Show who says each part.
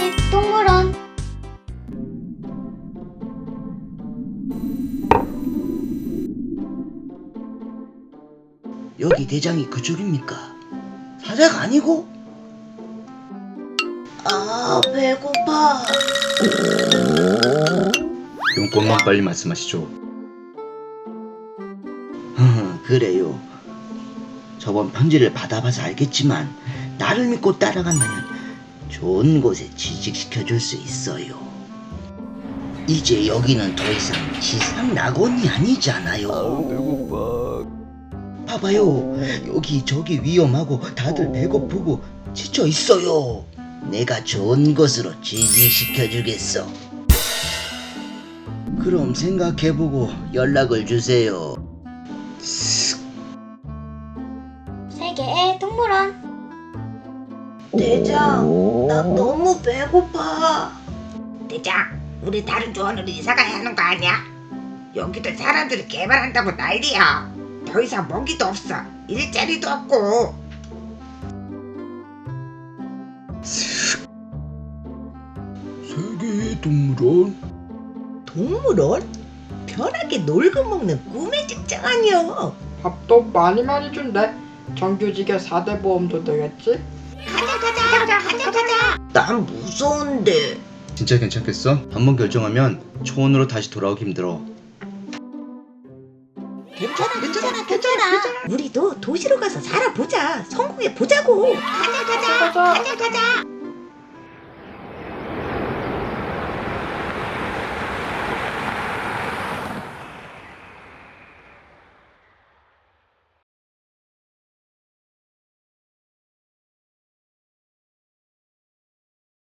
Speaker 1: 맛집 동물원
Speaker 2: 여기 대장이 그쪽입니까? 사자가 아니고? 아 배고파
Speaker 3: 용건만 빨리 말씀하시죠.
Speaker 2: 그래요 저번 편지를 받아봐서 알겠지만 나를 믿고 따라간다면 좋은 곳에 취직시켜 줄 수 있어요. 이제 여기는 더 이상 지상 낙원이 아니잖아요. 봐봐요. 여기 저기 위험하고 다들 배고프고 지쳐 있어요. 내가 좋은 곳으로 취직시켜 주겠어. 그럼 생각해보고 연락을 주세요.
Speaker 1: 세계의 동물원
Speaker 2: 대장 나 너무 배고파
Speaker 4: 대장, 우리 다른 조원으로 이사 가야 하는 거 아니야? 여기도 사람들이 개발한다고 난리야. 더 이상 먹이도 없어. 일자리도 없고.
Speaker 3: 세계의 동물원?
Speaker 5: 동물원? 편하게 놀고 먹는 꿈의 직장 아니야.
Speaker 6: 밥도 많이 많이 준대. 정규직에 4대 보험도 되겠지?
Speaker 4: 가자, 가자, 가자, 가자, 가자.
Speaker 2: 난 무서운데
Speaker 3: 진짜 괜찮겠어? 한번 결정하면 초원으로 다시 돌아오기 힘들어.
Speaker 5: 괜찮아, 괜찮아, 괜찮아. 우리도 도시로 가서 살아보자. 성공해 보자고.
Speaker 4: 가자, 가자, 가자, 가자.